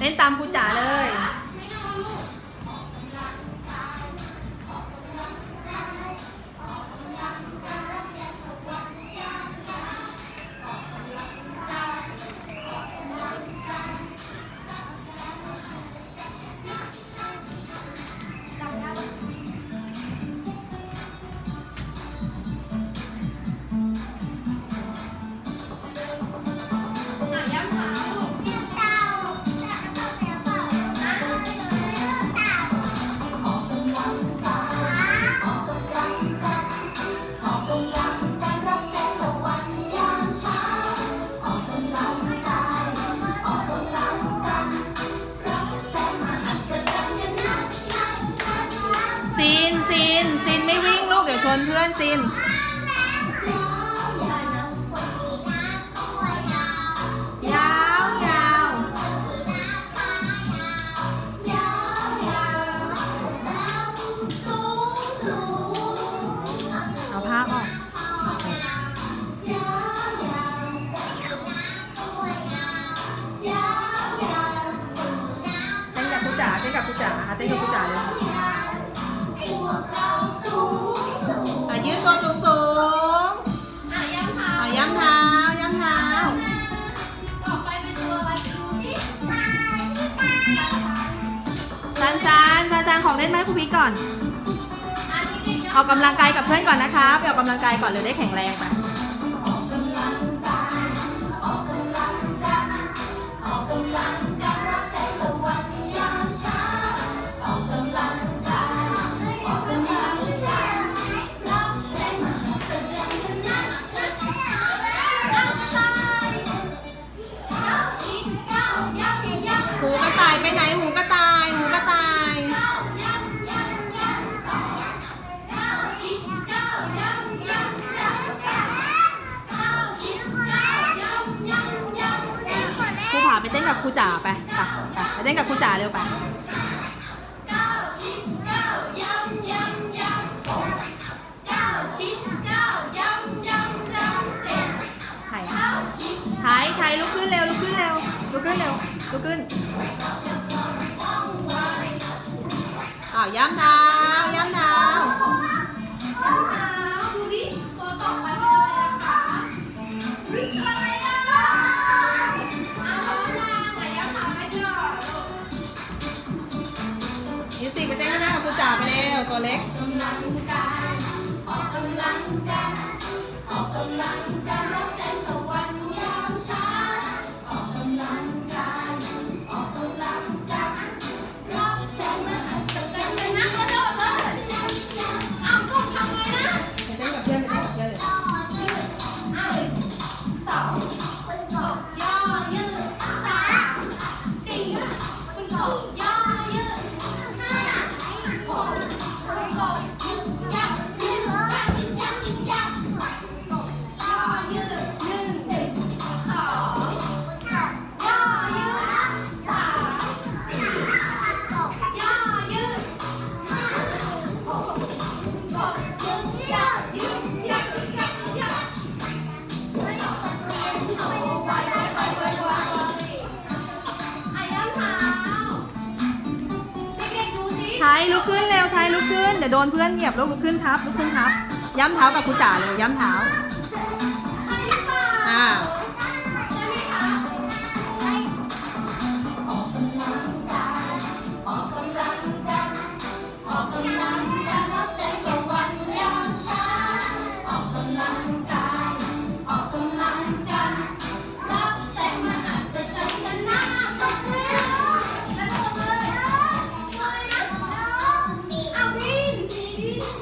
เล่นตามครูจ๋าเลย นเพื่อนซีนยาวยาวเอาผ้าออกเต้นกับครูจ๋าเต้นกับครูจ๋าค่ะเต้นกับครูจ๋าเลย เล่นไหมครูพีก่อน ออกกำลังกายกับเพื่อนก่อนนะคะไปออกกำลังกายก่อนเลยได้แข็งแรงไปหูกระ ครูจ๋าไปไปไปไปเต้นกับครูจ๋าเร็วไปไถ่ไถ่ไถ่ลุกขึ้นเร็วลุกขึ้นเร็วลุกขึ้นเร็วลุกขึ้นอ้าวย้ำเท้าย้ำเท้า ตัวเล็กออกกำลังกายออกกำลังกายออกกำลัง ยลุกขึ้นเร็วไทยลุกขึ้นเดี๋ยวโดนเพื่อนเหยียบลูกลุกขึ้นทับลุกขึ้นทับ ย้ำเท้ากับคุณจ๋าเร็วย้ำเท้า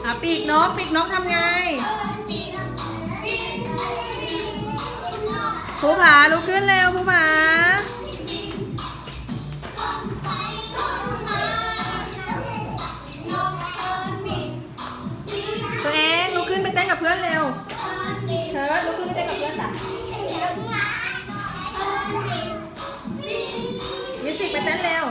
อะปีกนกปีกนกทำไงภูผาลุกขึ้นเร็วภูผาตัวเองลุกขึ้นไปเต้นกับเพื่อนเร็วเธอลุกขึ้นไปเต้นกับเพื่อนจ้ะมิสิกไปเต้นเร็ว